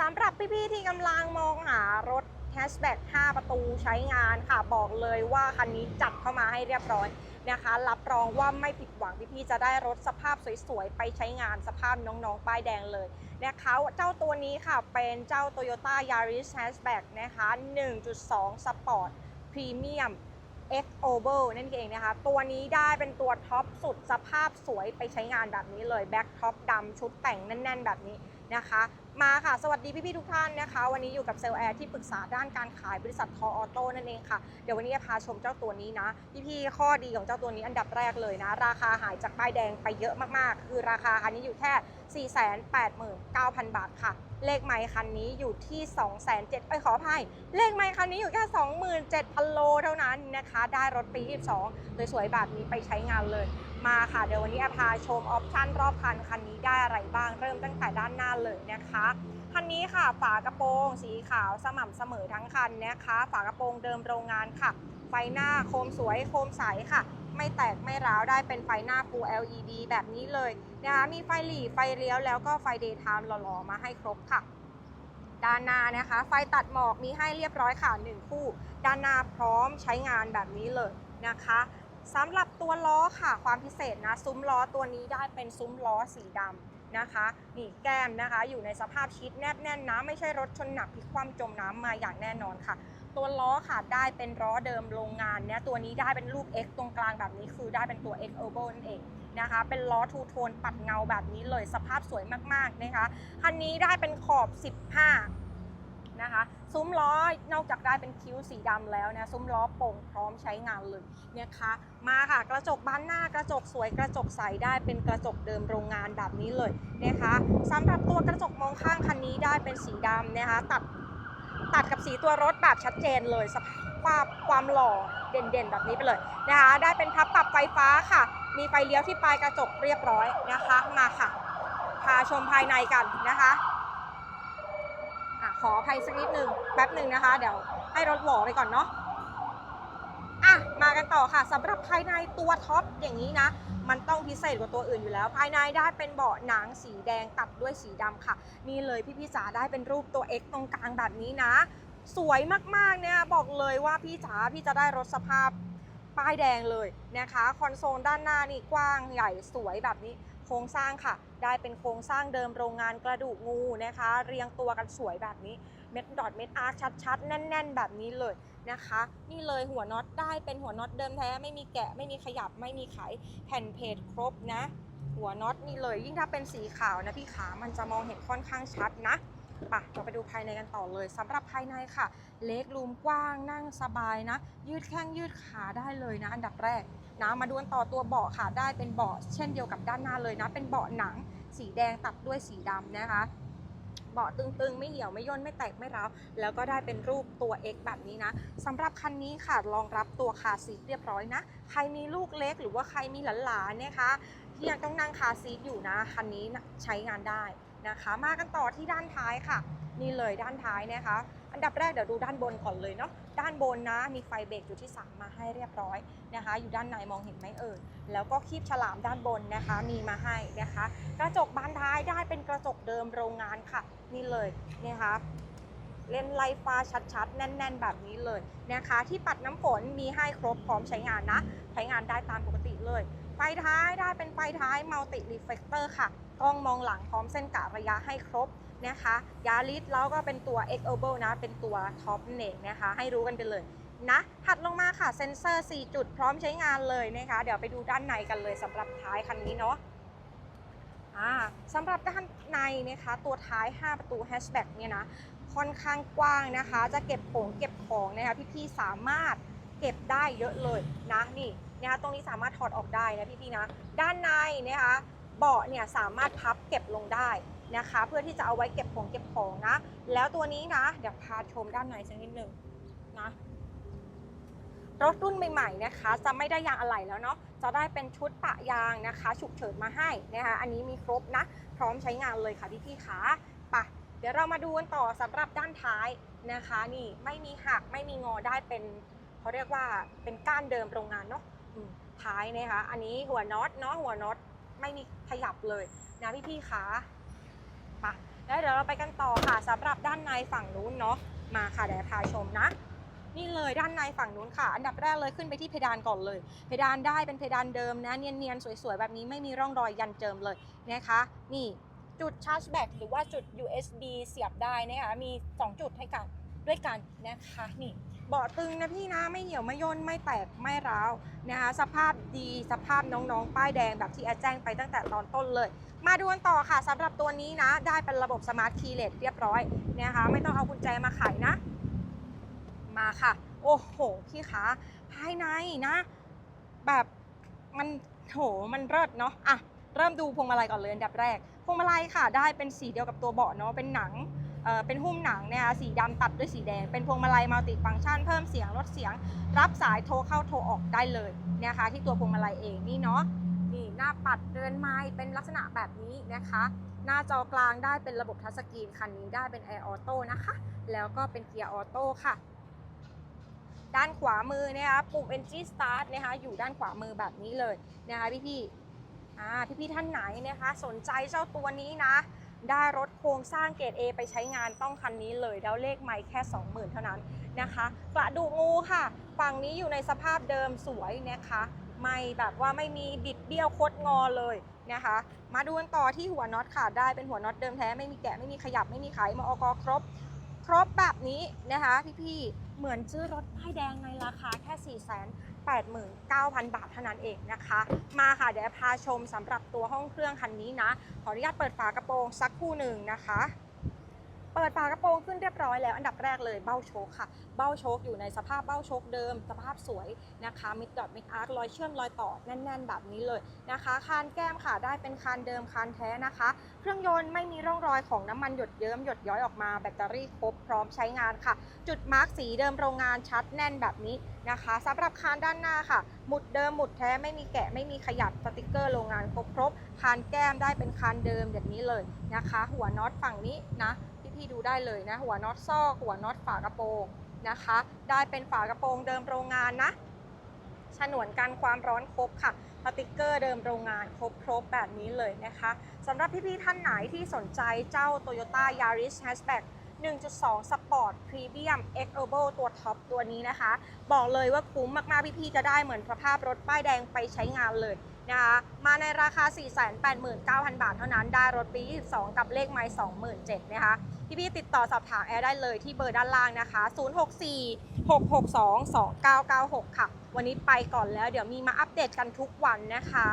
สำหรับพี่ๆที่กำลังมองหารถแฮชแบ็ก5ประตูใช้งานค่ะ บอกเลยว่าคันนี้จัดเข้ามาให้เรียบร้อยนะคะ รับรองว่าไม่ผิดหวังพี่ๆจะได้รถสภาพสวยๆ ไปใช้งานสภาพน้องๆ ป้ายแดงเลยนะคะเจ้าตัวนี้ค่ะเป็นเจ้า Toyota Yaris Hatchback นะคะ 1.2 Sport Premium X Oval นั่นเองนะคะ ตัวนี้ได้เป็นตัวท็อปสุดสภาพสวยไปใช้งานแบบนี้เลย แบ็คท็อปดำชุดแต่งแน่น ๆ แบบนี้นะคะ มาค่ะ สวัสดีพี่ๆทุกท่านนะคะ วันนี้อยู่กับเซลแอร์ที่ปรึกษาด้านการขายบริษัททอออโต้นั่นเองค่ะ เดี๋ยววันนี้จะพาชมเจ้าตัวนี้นะ พี่ๆข้อดีของเจ้าตัวนี้อันดับแรกเลยนะ ราคาหายจากป้ายแดงไปเยอะมากๆ คือราคาคันนี้อยู่แค่ 489,000 บาทค่ะ เลขไมค์คันนี้อยู่ที่207,000เอ้ยขออภัย เลขไมค์คันนี้อยู่แค่ 27,000 โลเท่านั้นนะคะ ได้รถปี 22สวยๆแบบนี้ไปใช้งานเลย มาค่ะเดี๋ยววันนี้อาพาชมออปชั่นรอบคันคันนี้ได้อะไรบ้างเริ่มตั้งแต่ด้านหน้าเลยนะคะคันนี้ค่ะฝากระโปรงสีขาวสม่ำเสมอทั้งคันนะคะ ฝากระโปรงเดิมโรงงานค่ะ ไฟหน้าโคมสวยโคมใสค่ะ ไม่แตกไม่ร้าวได้เป็นไฟหน้า Full LED แบบนี้เลยนะคะมีไฟหลีไฟเลี้ยวแล้วก็ไฟ Daytime หล่อๆมาให้ครบค่ะ ด้านหน้านะคะ ไฟตัดหมอกมีให้เรียบร้อยค่ะหนึ่งคู่ ด้านหน้าพร้อมใช้งานแบบนี้เลยนะคะ สำหรับตัวล้อค่ะความพิเศษนะซุ้มล้อตัวนี้ได้เป็นซุ้มล้อสีดำนะคะนี่แก้มนะคะ อยู่ในสภาพชิดแนบแน่นนะไม่ใช่รถชนหนักพลิกคว่ำจมน้ำมาอย่างแน่นอนค่ะ ตัวล้อค่ะได้เป็นล้อเดิมโรงงานเนี่ยตัวนี้ได้เป็นรูป X ตรงกลางแบบนี้คือได้เป็นตัว X Oval นั่นเองนะคะ เป็นล้อทูโทนปัดเงาแบบนี้เลยสภาพสวยมากๆนะคะคันนี้ได้เป็นขอบ 15 นะคะ ซุ้มล้อนอกจากได้เป็นคิ้วสีดำแล้วนะซุ้มล้อโป่งพร้อมใช้งานเลยนะคะ มาค่ะกระจกบานหน้ากระจกสวยกระจกใสได้เป็นกระจกเดิมโรงงานแบบนี้เลยนะคะสำหรับตัวกระจกมองข้างคันนี้ได้เป็นสีดำนะคะ ตัดตัดกับสีตัวรถแบบชัดเจนเลยสภาพความหล่อเด่นๆ แบบนี้ไปเลยนะคะ ได้เป็นพับปรับไฟฟ้าค่ะ มีไฟเลี้ยวที่ปลายกระจกเรียบร้อยนะคะ มาค่ะ พาชมภายในกันนะคะ ขออภัยสักนิดหนึ่งแป๊บหนึ่งนะคะ เดี๋ยวให้รถหวอไปก่อนเนาะอะมากันต่อค่ะสำหรับภายในตัวท็อปอย่างนี้นะ มันต้องพิเศษกว่าตัวอื่นอยู่แล้ว ภายในได้เป็นเบาะหนังสีแดงตัดด้วยสีดำค่ะ นี่เลยพี่พี่จ๋าได้เป็นรูปตัว X ตรงกลางแบบนี้นะ สวยมากๆเนี่ยบอกเลยว่าพี่จ๋าพี่จะได้รถสภาพป้ายแดงเลยนะคะ คอนโซลด้านหน้านี่กว้างใหญ่สวยแบบนี้ โครงสร้างค่ะ ได้เป็นโครงสร้างเดิมโรงงานกระดูกงูนะคะ เรียงตัวกันสวยแบบนี้เม็ดดอทเม็ดอาร์ชัดๆ แน่น ๆ แบบนี้เลยนะคะ นี่เลยหัวน็อตได้เป็นหัวน็อตเดิมแท้ไม่มีแกะไม่มีขยับไม่มีไขแผ่นเพจครบนะ หัวน็อตนี่เลยยิ่งถ้าเป็นสีขาวนะพี่ขามันจะมองเห็นค่อนข้างชัดนะปะเราไปดูภายในกันต่อเลยสำหรับภายในค่ะ เล็กรูมกว้างนั่งสบายนะ ยืดแข้งยืดขาได้เลยนะ อันดับแรก นะมาดูนต่อตัวเบาะค่ะ ได้เป็นเบาะเช่นเดียวกับด้านหน้าเลยนะ เป็นเบาะหนังสีแดงตัดด้วยสีดำนะคะเบาะตึงๆ ไม่เหี่ยวไม่ย่นไม่แตกไม่ร้าวแล้วก็ได้เป็นรูปตัว X แบบนี้นะสำหรับคันนี้ค่ะรองรับตัวคาซีทเรียบร้อยนะ ใครมีลูกเล็กหรือว่าใครมีหลานๆนะคะที่ยังต้องนั่งคาซีทอยู่นะ คันนี้ใช้งานได้นะคะ มากันต่อที่ด้านท้ายค่ะ นี่เลยด้านท้ายนะคะ อันดับแรกเดี๋ยวดูด้านบนก่อนเลยเนาะด้านบนนะมีไฟเบรกจุดที่ 3 มาให้เรียบร้อยนะคะ อยู่ด้านในมองเห็นไหมเอ่ยแล้วก็คีบฉลามด้านบนนะคะ มีมาให้นะคะ กระจกบานท้ายได้เป็นกระจกเดิมโรงงานค่ะ นี่เลยนะคะเลนไลฟ้าชัดๆ แน่น ๆ แบบนี้เลยนะคะ ที่ปัดน้ำฝนมีให้ครบพร้อมใช้งานนะ ใช้งานได้ตามปกติเลย ไฟท้ายได้เป็นไฟท้ายมัลติรีเฟล c เตอร์ค่ะกล้องมองหลังพร้อมเส้นกะระยะให้ครบ นะคะยาริสแล้วก็เป็นตัว X o b l นะเป็นตัวท็อปเนกนะคะให้รู้กันไปเลยนะถัดลงมาค่ะเซ็นเซอร์ 4 จุดพร้อมใช้งานเลยนะคะ เดี๋ยวไปดูด้านในกันเลยสำหรับท้ายคันนี้เนาะสำหรับด้านในนะคะ ตัวท้าย 5 ประตูแฮชแบ็กเนี่ยนะค่อนข้างกว้างนะคะ จะเก็บของเก็บของนะคะพี่ๆสามารถเก็บได้เยอะเลยนะนี่นะคะตรงนี้สามารถถอดออกได้นะพี่ๆนะ ด้านในนะคะ เบาะเนี่ยสามารถพับเก็บลงได้นะคะ เพื่อที่จะเอาไว้เก็บของเก็บของนะ แล้วตัวนี้นะ เดี๋ยวพาชมด้านในสักนิดหนึ่งนะรถรุ่นใหม่ๆนะคะ จะไม่ได้ยางอะไหล่แล้วเนาะจะได้เป็นชุดปะยางนะคะ ฉุกเฉินมาให้นะคะอันนี้มีครบนะ พร้อมใช้งานเลยค่ะพี่พี่ๆขาปะเดี๋ยวเรามาดูกันต่อสำหรับด้านท้ายนะคะ นี่ไม่มีหักไม่มีงอได้เป็นเขาเรียกว่าเป็นก้านเดิมโรงงานเนาะท้ายนะคะ อันนี้หัวน็อตเนาะหัวน็อต ไม่มีขยับเลยนะพี่พี่ๆขาไปแล้วเดี๋ยวเราไปกันต่อค่ะสำหรับด้านในฝั่งนู้นเนาะมาค่ะเดี๋ยวพาชมนะ นี่เลยด้านในฝั่งนู้นค่ะ อันดับแรกเลยขึ้นไปที่เพดานก่อนเลย เพดานได้เป็นเพดานเดิมนะเนียนๆสวยๆแบบนี้ไม่มีร่องรอยยันเจิมเลยนะคะ นี่จุดชาร์จแบตหรือว่าจุด USB เสียบได้นะคะมี 2 จุดให้กันด้วยกันนะคะนี่ เบาะตึงนะพี่นะไม่เหี่ยวไม่ย่นไม่แตกไม่ร้าวนะคะสภาพดีสภาพน้องๆ ป้ายแดงแบบที่แอดแจ้งไปตั้งแต่ตอนต้นเลย มาดูกันต่อค่ะสำหรับตัวนี้นะ ได้เป็นระบบสมาร์ทคีย์เลสเรียบร้อยนะคะไม่ต้องเอากุญแจมาไขนะ มาค่ะ โอ้โหพี่คะภายในนะ แบบมันโหมันเลิศเนาะอะเริ่มดูพวงมาลัยก่อนเลยอันดับแรกพวงมาลัยค่ะ ได้เป็นสีเดียวกับตัวเบาะเนาะเป็นหนัง เป็นหุ้มหนังเนะคะสีดำตัดด้วยสีแดง เป็นพวงมาลัยมัลติฟังก์ชันเพิ่มเสียงลดเสียง รับสายโทรเข้าโทรออกได้เลยนะคะที่ตัวพวงมาลัยเองนี่เนาะนี่หน้าปัดเรือนไม้เป็นลักษณะแบบนี้นะคะ หน้าจอกลางได้เป็นระบบทัชสกรีนคันนี้ได้เป็น Air Auto นะคะ แล้วก็เป็นเกียร์ออโต้ค่ะ ด้านขวามือนะคะปุ่ม Engine Start นะคะอยู่ด้านขวามือแบบนี้เลยนะคะพี่พี่อ่าพี่พี่ท่านไหนนะคะ สนใจเจ้าตัวนี้นะ ได้รถโครงสร้างเกรด A ไปใช้งานต้องคันนี้เลยแล้วเลขไม่แค่ 20,000 เท่านั้นนะคะกระดูกงูค่ะ ฝั่งนี้อยู่ในสภาพเดิมสวยนะคะ ไม่แบบว่าไม่มีบิดเบี้ยวคดงอเลยนะคะ มาดูกันต่อที่หัวน็อตค่ะได้เป็นหัวน็อตเดิมแท้ไม่มีแกะไม่มีขยับไม่มีไขมอกครบ ครบแบบนี้นะคะพี่ๆเหมือนซื้อรถป้ายแดงในราคาแค่4 8 9 0 0 0 บาทเท่านั้นเองนะคะ มาค่ะเดี๋ยวพาชมสำหรับตัวห้องเครื่องคันนี้นะ ขออนุญาตเปิดฝากระโปรงสักคู่หนึ่งนะคะ เปิดฝากระโปรงขึ้นเรียบร้อยแล้ว อันดับแรกเลยเบ้าโชคค่ะ เบ้าโชคอยู่ในสภาพเบ้าโชคเดิม สภาพสวยนะคะมิดดอทมิดอาร์ครอยเชื่อมรอยต่อแน่น ๆ แบบนี้เลยนะคะ คานแก้มค่ะได้เป็นคานเดิมคานแท้นะคะ เครื่องยนต์ไม่มีร่องรอยของน้ำมันหยดเยิ้มหยดย้อยออกมาแบตเตอรี่ครบพร้อมใช้งานค่ะ จุดมาร์กสีเดิมโรงงานชัดแน่นแบบนี้นะคะสำหรับคานด้านหน้าค่ะ หมุดเดิมหมุดแท้ไม่มีแกะไม่มีขยับสติกเกอร์โรงงานครบครบคานแก้มได้เป็นคานเดิมแบบนี้เลยนะคะ หัวน็อตฝั่งนี้นะ พี่ดูได้เลยนะ หัวน็อตซอกหัวน็อตฝากระโปรงนะคะ ได้เป็นฝากระโปรงเดิมโรงงานนะฉนวนกันความร้อนครบค่ะสติกเกอร์เดิมโรงงานครบครบแบบนี้เลยนะคะสำหรับพี่ๆท่านไหนที่สนใจเจ้า Toyota Yaris Hatchback 1.2 Sport Premium X Urbo ตัวท็อปตัวนี้นะคะ บอกเลยว่าคุ้มมากๆ พี่ๆจะได้เหมือนสภาพรถป้ายแดงไปใช้งานเลย นะคะมาในราคา 489,000 บาทเท่านั้น ได้รถปี 22 กับเลขไม้27,000นะคะพี่ๆติดต่อสอบถามแอร์ได้เลยที่เบอร์ด้านล่างนะคะ 064 662 2996 ค่ะ วันนี้ไปก่อนแล้วเดี๋ยวมีมาอัปเดตกันทุกวันนะคะ